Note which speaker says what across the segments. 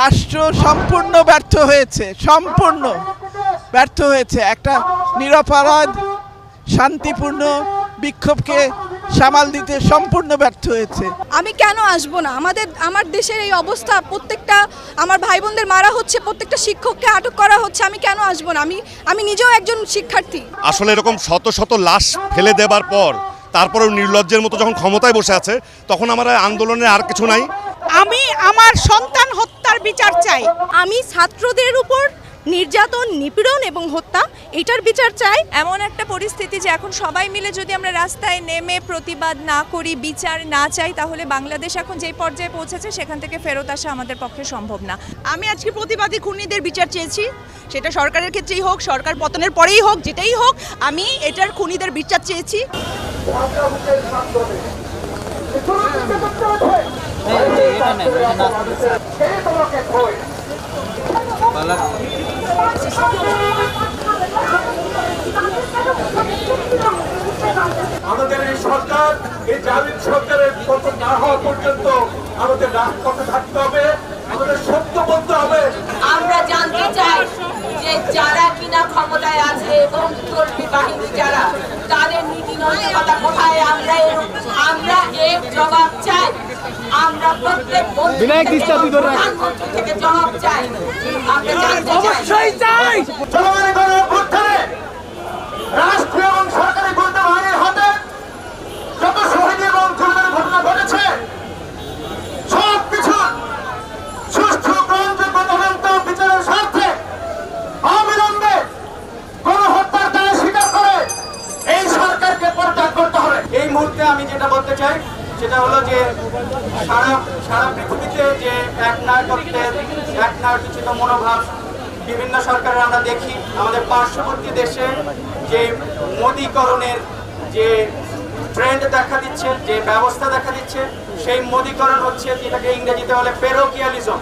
Speaker 1: রাষ্ট্র সম্পূর্ণ ব্যর্থ হয়েছে সম্পূর্ণ ব্যর্থ হয়েছে। একটা নিরপরাধ শান্তিপূর্ণ বিক্ষোভকে সামাল দিতে সম্পূর্ণ ব্যর্থ হয়েছে।
Speaker 2: আমি কেন আসব না? আমাদের আমার দেশের এই অবস্থা প্রত্যেকটা আমার ভাই বোনদের মারা হচ্ছে প্রত্যেকটা শিক্ষককে আটক করা হচ্ছে আমি কেন আসব না? আমি আমি নিজেও একজন শিক্ষার্থী।
Speaker 3: আসলে এরকম শত শত লাশ ফেলে দেবার পর তারপরেও নির্লজ্জের মতো যখন ক্ষমতায় বসে আছে তখন আমার আন্দোলনের আর কিছু নাই।
Speaker 4: আমি আমার সন্তান হত্যার বিচার চাই।
Speaker 2: আমি ছাত্রদের উপর নির্যাতন নিপীড়ন এবং হত্যা এটার বিচার চাই।
Speaker 5: এমন একটা পরিস্থিতি যে এখন সবাই মিলে যদি আমরা রাস্তায় নেমে প্রতিবাদ না করি বিচার না চাই তাহলে বাংলাদেশ এখন যেই পর্যায়ে পৌঁছেছে সেখান থেকে ফেরত আসা আমাদের পক্ষে সম্ভব না।
Speaker 4: আমি আজকে প্রতিবাদী খুনিদের বিচার চেয়েছি। সেটা সরকারের ক্ষেত্রেই হোক সরকার পতনের পরেই হোক যেটাই হোক আমি এটার খুনিদের বিচার চেয়েছি।
Speaker 6: আমাদের এই সরকার, এই জালিম সরকারের পতন না হওয়া পর্যন্ত আমাদের রাজপথে থাকতে হবে, আমাদের সত্য বলতে হবে।
Speaker 7: আমরা জানতে চাই যে যারা কিনা ক্ষমতায় আছে এবং কর্মী বাহিনী যারা, তাদের নীতি নৈতিকতা কোথায়? আমরা আমরা এর জবাব চাই। আমরা প্রত্যেক থেকে প্রধানমন্ত্রী থেকে জবাব চাই। অবশ্যই চাই
Speaker 6: জনগণের গণঅভ্যুত্থানে রাষ্ট্র এবং সরকারি গুরুত্ব বাহিনীর হাতে যত শহীদ এবং জুলুমের ঘটনা ঘটেছে সব কিছু সুষ্ঠু গ্রহণযোগ্য তদন্ত বিচারের স্বার্থে অবিলম্বে গণহত্যার দায় স্বীকার করে এই সরকারকে পরিত্যাগ করতে হবে এই মুহূর্তে আমি যেটা বলতে চাই সেটা হলো যে সারা সারা পৃথিবীতে যে এক নায়কত্বের এক নায়কোচিত মনোভাব বিভিন্ন সরকারের আমরা দেখি। আমাদের পার্শ্ববর্তী দেশে যে মোদীকরণের যে ট্রেন্ড দেখা দিচ্ছে যে ব্যবস্থা দেখা দিচ্ছে সেই মোদীকরণ হচ্ছে যেটাকে ইংরেজিতে বলে পেরোকিয়ালিজম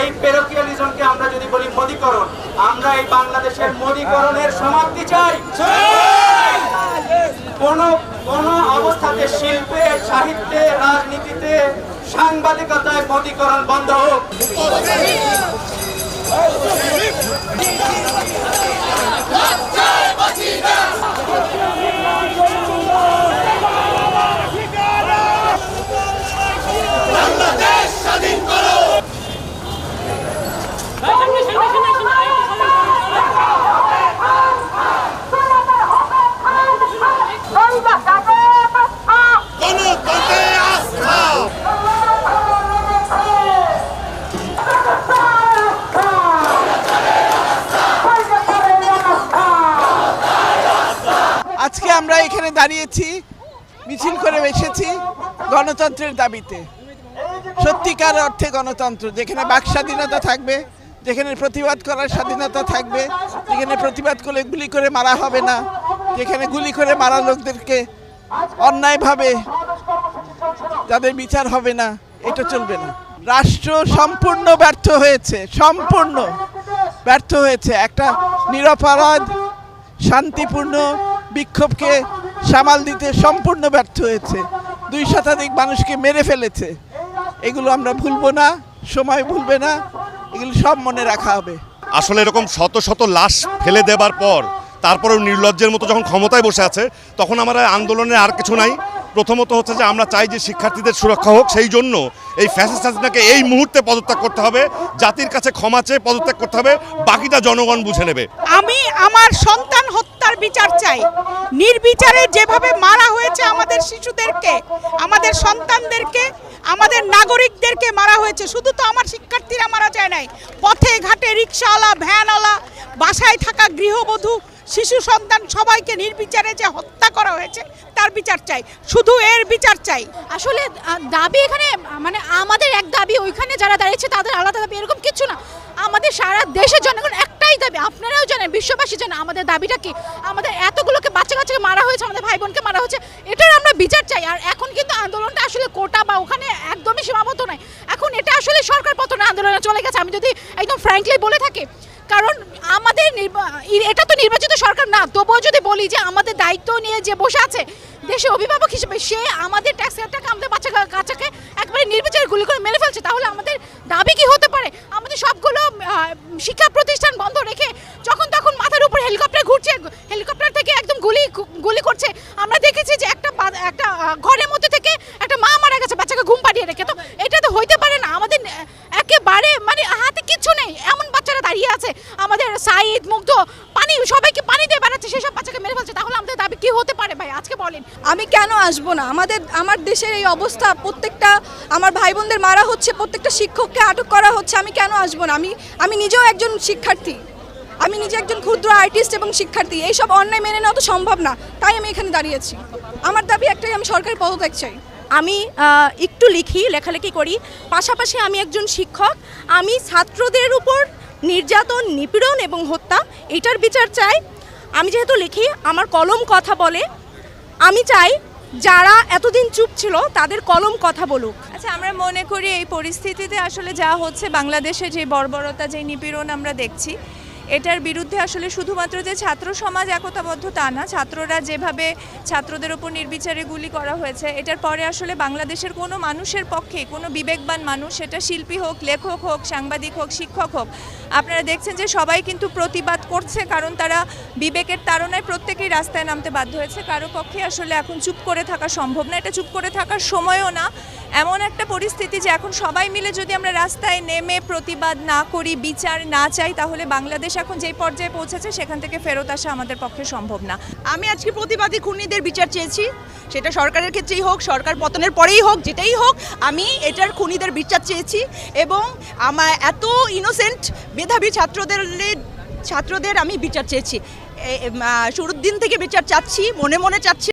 Speaker 6: এই পেরোকিয়ালিজমকে আমরা যদি বলি মোদীকরণ আমরা এই বাংলাদেশের মোদীকরণের সমাপ্তি চাই। কোন কোন অবস্থাতে শিল্পে সাহিত্যে রাজনীতিতে সাংবাদিকতায় মোদীকরণ বন্ধ হোক
Speaker 1: আমরা এখানে দাঁড়িয়েছি মিছিল করে এসেছি গণতন্ত্রের দাবিতে। সত্যিকার অর্থে গণতন্ত্র, যেখানে বাক স্বাধীনতা থাকবে, যেখানে প্রতিবাদ করার স্বাধীনতা থাকবে, যেখানে প্রতিবাদ করলে গুলি করে মারা হবে না, যেখানে গুলি করে মারা লোকদেরকে অন্যায়ভাবে তাদের বিচার হবে না, এটা চলবে না। রাষ্ট্র সম্পূর্ণ ব্যর্থ হয়েছে, সম্পূর্ণ ব্যর্থ হয়েছে। একটা নিরপরাধ, শান্তিপূর্ণ বিক্ষোভকে সামাল দিতে সম্পূর্ণ ব্যর্থ হয়েছে। দুই শতাধিক মানুষকে মেরে ফেলেছে। এগুলো আমরা ভুলবো না সময় ভুলবে না এগুলো সব মনে রাখা হবে।
Speaker 3: আসলে এরকম শত শত লাশ ফেলে দেবার পর তারপরেও নির্লজ্জের মতো যখন ক্ষমতায় বসে আছে তখন আমার আন্দোলনের আর কিছু নাই। প্রথমত হচ্ছে যে আমরা চাই যে শিক্ষার্থীদের সুরক্ষা হোক সেই জন্য এই ফ্যাসিস্ট হাসিনাকে এই মুহূর্তে পদত্যাগ করতে হবে জাতির কাছে ক্ষমা চেয়ে পদত্যাগ করতে হবে বাকিটা জনগণ বুঝে নেবে।
Speaker 4: আমি আমার সন্তান হত্যার চাই। নির্বিচারে যেভাবে মারা হয়েছে আমাদের শিশুদেরকে, আমাদের সন্তানদেরকে, আমাদের নাগরিকদেরকে মারা হয়েছে, শুধু তো আমার শিক্ষার্থীরা মারা যায় নাই, পথে ঘাটে রিক্সাওয়ালা, ভ্যানওয়ালা, বাসায় থাকা গৃহবধূ, শিশু সন্তান সবাইকে নির্বিচারে যে হত্যা করা হয়েছে, তার বিচার চাই, শুধু এর বিচার চাই।
Speaker 2: আসলে দাবি এখানে মানে আমাদের এক দাবি, ওইখানে যারা দাঁড়িয়েছে তাদের আলাদা দাবি, এরকম কিছু না। আমাদের সারা দেশের জনগণ একটাই দাবি আপনারাও জানেন বিশ্ববাসী জানেন আমাদের দাবিটা কি? আমাদের এতগুলোকে বাচ্চা কাচ্চাকে মারা হয়েছে, আমাদের ভাই বোনকে মারা হয়েছে, এটার আমরা বিচার চাই। আর এখন কিন্তু আন্দোলনটা আসলে কোটা বা ওখানে একদমই সীমাবদ্ধ নয়। এখন এটা আসলে সরকার পতনের আন্দোলনে চলে গেছে। আমি যদি একদম ফ্র্যাঙ্কলি বলে থাকি, কারণ আমাদের এটা তো নির্বাচিত সরকার না, তবুও যদি বলি যে আমাদের দায়িত্ব নিয়ে যে বসে আছে দেশে অভিভাবক হিসেবে, সে আমাদের ট্যাক্সের টাকা আমাদের বাচ্চা কাচ্চাকে একবারে নির্বিচারে গুলি করে মেরে ফেলছে। তাহলে আমাদের দাবি কি হতে পারে? আমাদের সবগুলো শিক্ষা প্রতিষ্ঠান বন্ধ রেখে যখন তখন মাথার উপর হেলিকপ্টার ঘুরছে হেলিকপ্টার থেকে একদম গুলি গুলি করছে আমরা দেখেছি যে একটা বা- একটা আহ, ঘরের মধ্যে থেকে একটা মা মারা গেছে, বাচ্চাকে ঘুম পাড়িয়ে রেখে। তো এটা তো হইতে পারে না। আমাদের একেবারে মানে হাতে কিচ্ছু নেই। এমন বাচ্চারা দাঁড়িয়ে আছে। আমাদের সাইদ মুগ্ধ, পানি, সবাইকে পানি দিয়ে বেড়াচ্ছে। সেসব বাচ্চাকে মেরে ফেলছে। তাহলে আমাদের দাবি কি হতে পারে ভাই? আজকে বলেন।
Speaker 8: আমি কেন আসব না? আমাদের, আমার দেশের এই অবস্থা, প্রত্যেকটা, আমার ভাই বোনদের মারা হচ্ছে, প্রত্যেকটা শিক্ষককে আটক করা হচ্ছে। আমি কেন আসব না? আমি আমি নিজেও একজন শিক্ষার্থী। আমি নিজে একজন ক্ষুদ্র আর্টিস্ট এবং শিক্ষার্থী, এইসব অন্যায় মেনে নেওয়া তো সম্ভব না, তাই আমি এখানে দাঁড়িয়েছি আমার দাবি একটাই, আমি সরকারি পদত্যাগ চাই।
Speaker 9: আমি একটু লিখি, লেখালেখি করি, পাশাপাশি আমি একজন শিক্ষক, আমি ছাত্রদের উপর নির্যাতন, নিপীড়ন এবং হত্যা, এটার বিচার চাই। আমি যেহেতু লিখি, আমার কলম কথা বলে, আমি চাই যারা এতদিন চুপ ছিল, তাদের কলম কথা বলুক।
Speaker 5: আচ্ছা আমরা মনে করি এই পরিস্থিতিতে আসলে যা হচ্ছে, বাংলাদেশে যে বর্বরতা, যে নিপীড়ন আমরা দেখছি এটার বিরুদ্ধে আসলে শুধুমাত্র যে ছাত্র সমাজ একতাবদ্ধ তা না, ছাত্ররা যেভাবে ছাত্রদের ওপর নির্বিচারে গুলি করা হয়েছে, এটার পরে আসলে বাংলাদেশের কোনো মানুষের পক্ষে, কোনো বিবেকবান মানুষ, সেটা শিল্পী হোক, লেখক হোক, সাংবাদিক হোক, শিক্ষক হোক, আপনারা দেখছেন যে সবাই কিন্তু প্রতিবাদ করছে কারণ তারা বিবেকের তাড়নায় প্রত্যেকেই রাস্তায় নামতে বাধ্য হয়েছে। কারও পক্ষে আসলে এখন চুপ করে থাকা সম্ভব না, এটা চুপ করে থাকার সময়ও না। এমন একটা পরিস্থিতি যে এখন সবাই মিলে যদি আমরা রাস্তায় নেমে প্রতিবাদ না করি, বিচার না চাই, তাহলে বাংলাদেশ এখন যেই পর্যায়ে পৌঁছেছে, সেখান থেকে ফেরত আসা আমাদের পক্ষে সম্ভব না।
Speaker 4: আমি আজকে প্রতিবাদী খুনিদের বিচার চেয়েছি। সেটা সরকারের ক্ষেত্রেই হোক, সরকার পতনের পরেই হোক, যেটাই হোক, আমি এটার খুনিদের বিচার চেয়েছি এবং আমার এত ইনোসেন্ট মেধাবী ছাত্রদের ছাত্রদের আমি বিচার চেয়েছি। শুরুর দিন থেকে বিচার চাচ্ছি, মনে মনে চাচ্ছি